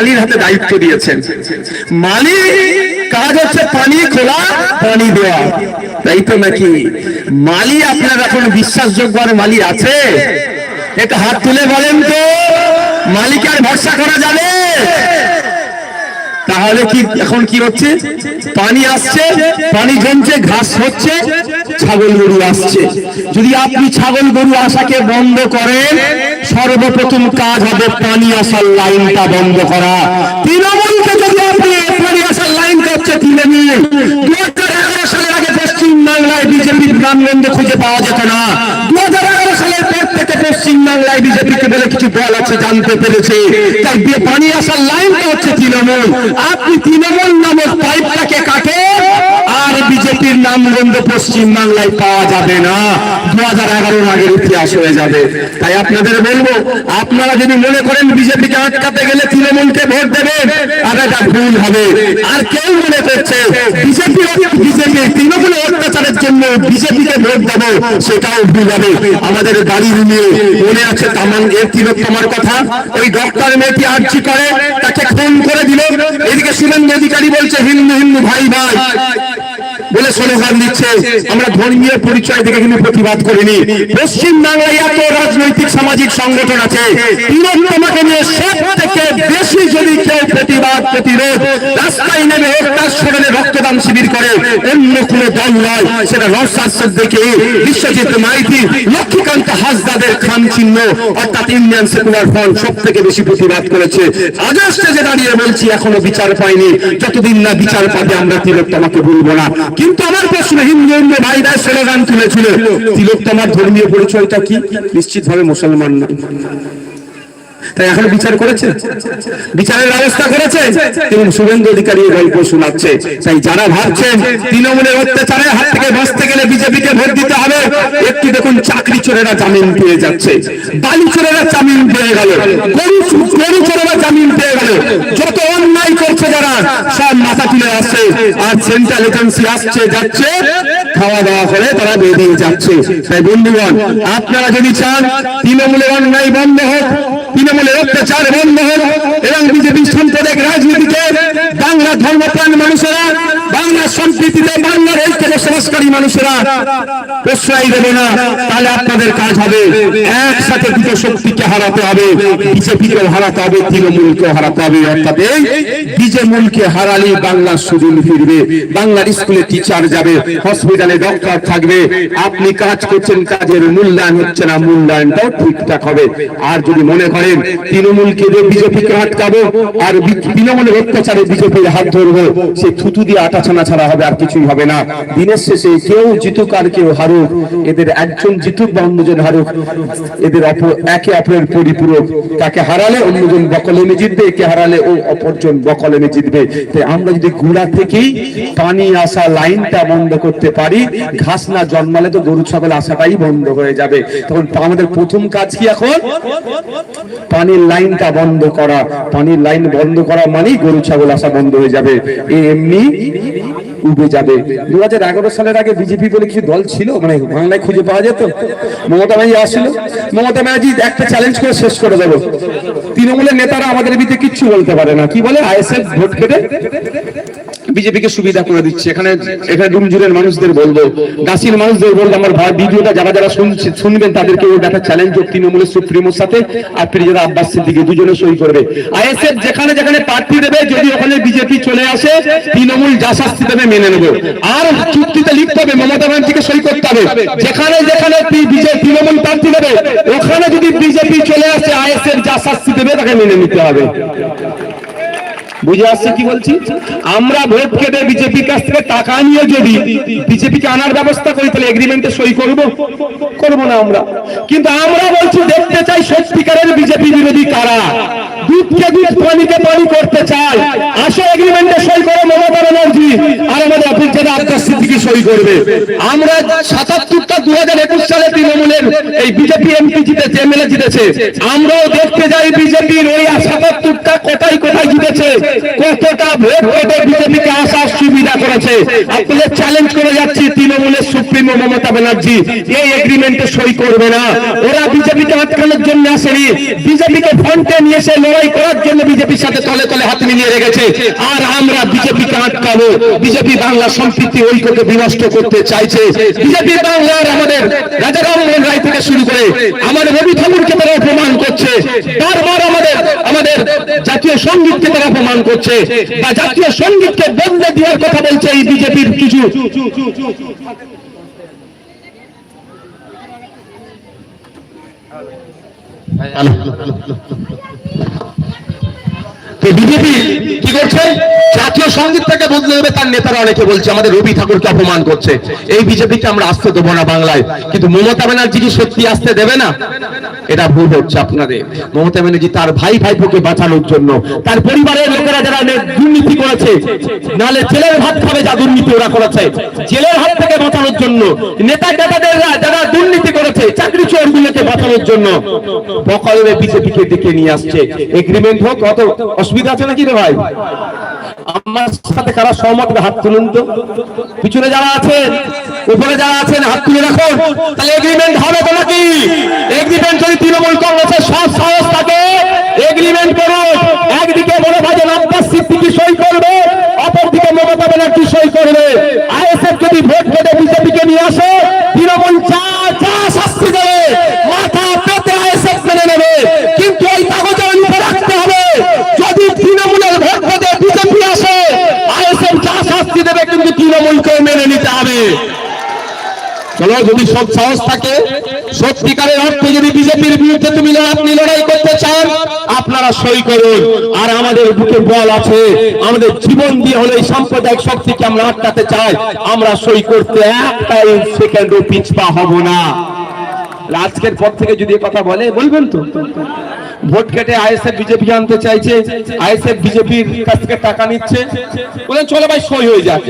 মালির হাতে দায়িত্ব দিয়েছেন। মালি, কাজ হচ্ছে পানি খোলা, পানি দেওয়া। তাই তো নাকি? মালি আপনার এখন বিশ্বাসযোগ্য আর মালি আছে? একটু হাত তুলে বলেন তো মালিকের ভরসা করা যাবে? তাহলে কি এখন কি হচ্ছে? পানি আসছে, পানি জমছে, ঘাস হচ্ছে, ছাগল গরু আসছে। যদি আপনি ছাগল গরু আসাকে বন্ধ করেন সর্বপ্রথম কাজ হবে পানি আসার লাইনটা বন্ধ করা। তৃণমূলকে যদি আপনি পানি আসার লাইন করছে তৃণমূল দু হাজার এগারো সালের আগে পশ্চিম বাংলায় বিজেপির গ্রামগঞ্জে খুঁজে পাওয়া যেত না। দু হাজার এগারো সালের পর থেকে পশ্চিম বাংলায় বিজেপিকে বলে কিছু দল আছে, জানতে পেরেছে। তাই পানি আসার লাইনটা হচ্ছে তৃণমূল। আপনি তৃণমূল নামক পাইপটাকে কাটে বিজেপির নামগন্ধ পশ্চিম বাংলায় পাওয়া যাবে না। দু হাজার এগারোর আগের ইতিহাস হয়ে যাবে। তাই আপনাদের বলব, আপনারা যদি মনে করেন বিজেপিকে আটকাতে গেলে তৃণমূলকে ভোট দেবেন, আর এটা ভুল হবে। আর কেউ মনে করছে, বিজেপি বিজেপি তৃণমূলের অত্যাচারের জন্য বিজেপিকে ভোট দেবো, সেটাও ভুল হবে। আমাদের গাড়ি নিয়ে মনে আছে তামান এর তিলোত্তমার কথা? ওই ডক্টর মেয়েটি আর্জি করে, তাকে খুন করে দিল। এদিকে শুভেন্দু অধিকারী বলছে, হিন্দু হিন্দু, ভাই ভাই। বলে স্লোগান দিচ্ছে আমরা ধর্মীয় পরিচয় থেকে কিন্তু প্রতিবাদ করিনি। পশ্চিম বাংলায় এত রাজনৈতিক, সামাজিক সংগঠন আছে। তিলোত্তমাকে নিয়ে সব থেকে বেশি যদি কেউ প্রতিবাদ, প্রতিরোধ, রাস্তায় নেমে রক্তদান শিবির করে, অন্য কোনো দল নয়। সেটা দেখে বিশ্বজিৎ মাইতি, লক্ষ্মীকান্ত খান চিহ্ন, অর্থাৎ ইন্ডিয়ান সেকুলার ফ্রন্ট সব থেকে বেশি প্রতিবাদ করেছে। আজও স্টেজে দাঁড়িয়ে বলছি, এখনও বিচার পাইনি। যতদিন না বিচার পাবে, আমরা তিলোত্তমাকে বলব না। কিন্তু আমার প্রশ্ন হিন্দু হিন্দু ভাইরা স্লোগান তুলেছিল। তিলোত্তমার ধর্মীয় পরিচয়টা কি? নিশ্চিত ভাবে মুসলমান না। তাই এখন বিচার করেছে? বিচারের ব্যবস্থা করেছে? এবং শুভেন্দু অধিকারী গল্প শোনাচ্ছে। তাই যারা ভাবছেন তৃণমূলের হাত থেকে বাঁচতে গেলে বিজেপিকে ভোট দিতে হবে, একটু দেখুন চাকরি চোরেরা জামিন পেয়ে যাচ্ছে। বালি চোরেরা জামিন পেয়ে গেল। গরু চোরেরা জামিন পেয়ে গেল যত অন্যায় করছে যারা সব মাথা তুলে আসছে আর সেন্ট্রাল এজেন্সি আসছে, যাচ্ছে, খাওয়া দাওয়া করে তারা বেরিয়ে যাচ্ছে। তাই বন্ধুগণ, আপনারা যদি চান, তৃণমূলের অন্যায় বন্ধ হোক, তৃণমূলের অত্যাচার বন্ধ হোক, এবং বিজেপি সাম্প্রদায়িক রাজনীতিতে বাংলা ধর্মপ্রাণ মানুষেরা বাংলার স্কুলে টিচার যাবে হসপিটালে ডক্টর থাকবে। আপনি কাজ করছেন, কাজের মূল্যায়ন হচ্ছে না, মূল্যায়নটাও ঠিকঠাক হবে। আর যদি মনে করেন, তৃণমূলকে বিজেপিকে আটকাবো, আর তৃণমূলের অত্যাচারে বিজেপির হাত ধরবো, সে থুতু দিয়ে আটা ছানা ছাড়া হবে আর কিছুই হবে না। দিনের শেষে কেউ জিতুক আর কেউ হারুক, এদের একজন জিতুক বা অন্যজন হারুক, এদের একে অপরের পরিপূরক। তাকে হারালে অন্যজন বকলেমে জিতবে একে হারালে ও অপরজন বকলেমে জিতবে। তাই আমরা যদি গুড়া থেকেই পানি আসা লাইনটা বন্ধ করতে পারি, ঘাস না জন্মালে তো গরু, ছাগল আসাটাই বন্ধ হয়ে যাবে। তখন আমাদের প্রথম কাজ কি এখন? পানির লাইনটা বন্ধ করা। পানির লাইন বন্ধ করা মানেই গরু, ছাগল আসা বন্ধ হয়ে যাবে। এমনি উবে যাবে। দু হাজার এগারো সালের আগে বিজেপি বলে কিছু দল ছিল মানে বাংলায় খুঁজে পাওয়া যেত, মমতা ব্যানার্জি আসছিল মমতা ব্যানার্জি একটা চ্যালেঞ্জ করে শেষ করে দেবো। তৃণমূলের নেতারা আমাদের বিরুদ্ধে কিচ্ছু বলতে পারে না। কি বলে? আইএসএফ ভোট কেটে বিজেপিকে সুবিধা করে দিচ্ছে। এখানে এখানে ডুমজুরের মানুষদের বলব গাছির মানুষদের বলব, আমার ভাই ভিডিওটা যারা যারা শুনছে- শুনবেন, তাদেরকে ওই দেখা চ্যালেঞ্জ হোক তৃণমূলের সুপ্রিমোর সাথে আর ফিরিজাদা আব্বাস সিদ্দিকি দুজনে সই করবে। আইএসএফ যেখানে যেখানে প্রার্থী দেবে, যদি ওখানে বিজেপি চলে আসে, তৃণমূল যা শাস্তি দেবে, মেনে নেবে। আর চুক্তিতে লিখতে হবে, মমতা ব্যানার্জিকে সই করতে হবে। যেখানে যেখানে তৃণমূল প্রার্থী দেবে, ওখানে যদি বিজেপি চলে আসে আইএসএফ যা শাস্তি দেবে, তাকে মেনে নিতে হবে। বুঝে আসছে কি বলছি? আমরা ভোট কেটে বিজেপির কাছ থেকে টাকা নিয়ে যদি বিজেপিকে আনার ব্যবস্থা করি, তাহলে এগ্রিমেন্টে সই করব? করব না আমরা। কিন্তু আমরা বলছি, দেখতে চাই সত্যিকারের বিজেপি বিরোধী কারা? আর সই করবে। আমরা হাজার একুশ সালে বিজেপি এমপি জিতেছে জিতেছে। আমরাও দেখতে যাই বিজেপির ওই সাতাত্তরটা কোথায় কোথায় জিতেছে? কতটা ভোট পেতে বিজেপিকে আসার সুবিধা করেছে? আপনাদের চ্যালেঞ্জ করে যাচ্ছি তৃণমূলের সুপ্রিমো মমতা ব্যানার্জি। এই এগ্রিমেন্টে সই করবে না। ওরা বিজেপিকে আটকানোর জন্য আসেনি। বিজেপিকে ফ্রন্টে নিয়ে এসে লড়াই করার জন্য বিজেপির সাথে তলে তলে হাত মিলিয়ে রেখেছে। আর আমরা বিজেপিকে আটকাবো। বিজেপি বাংলা সম্প্রীতি ঐক্যকে বিনষ্ট করতে চাইছে। বিজেপি বাংলার আমাদের রাজা রামমোহন রায় থেকে শুরু করে আমাদের রবি ঠাকুরকে তারা অপমান করছে। বারবার আমাদের জাতীয় সঙ্গীতকে তারা অপমান করছে বা জাতীয় সঙ্গীতকে বন্ধ দেওয়ার কথা বলছে এই বিজেপির কিছু। বিজেপি কি করছে? জাতীয় সংগীত থেকে বদলে দেবে তার নেতারা অনেকে বলছে, আমাদের রবি ঠাকুরকে অপমান করছে। এই বিজেপিকে আমরা আসতে দেবো না বাংলায়। কিন্তু মমতা ব্যানার্জি কি সত্যি আসতে দেবে না? এটা ভুল হচ্ছে আপনাদের। মমতা ব্যানার্জি তার ভাই ভাইপোকে বাঁচানোর জন্য, তার পরিবারের লোকেরা যারা দুর্নীতি করেছে, নালে জেলের ভাত খাবে যা দুর্নীতি ওরা করেছে। জেলের হাত থেকে বাঁচানোর জন্য নেতা নেতাদের করেছে চাকরি চোরগুলোকে বাঁচানোর জন্য। বকলমে বিজেপিকে ডেকে নিয়ে আসছে। এগ্রিমেন্ট হোক কত অসুবিধা আছে নাকি রে ভাই? আমার সাথে কারা সহমত হাত তুলুন তো। পিছনে যারা আছেন, উপরে যারা আছেন, হাত তুলে রাখুন। তাহলে এগ্রিমেন্ট হবে তো নাকি? এগ্রিমেন্ট যদি তৃণমূল কংগ্রেসের সব সাহস থাকে, এগ্রিমেন্ট করুন। একদিকে বড় ভাজন আব্বাস সিদ্দিকি সই করবে, অপরদিকে মমতা ব্যানার্জি সই করবে। আইএসএফ যদি ভোট পেতে বিজেপিকে নিয়ে আসে, তৃণমূল চা যা শাস্তি দেবে মাথা পেতে আইএসএফ মেনে নেবে কিন্তু এই কাগজের উপরে রাখতে হবে যদি তৃণমূলের ভোট পেতে বিজেপি আসে আইএসএফ যা শাস্তি দেবে তৃণমূলকে মেনে নিতে হবে। চলো, যদি সব সাহস থাকে, সত্যিকারের অর্থে যদি বিজেপির বিরুদ্ধে তুমি আপনি লড়াই করতে চান, আপনারা সই করুন। আর আমাদের বুকে বল আছে, আমাদের জীবন দিয়ে হলে এই সাম্প্রদায়িক শক্তিকে আমরা আটকাতে চাই, আমরা সই করতে একটাই সেকেন্ডও পিছপা হব না। আজকের পর থেকে যদি কথা বলে, বলবেন তো? ভোট কেটে আইএসএফ, বিজেপি আনতে চাইছে, আইএসএফ, বিজেপির কাছ থেকে টাকা নিচ্ছে। বলেন, চলো ভাই, সই হয়ে যাক।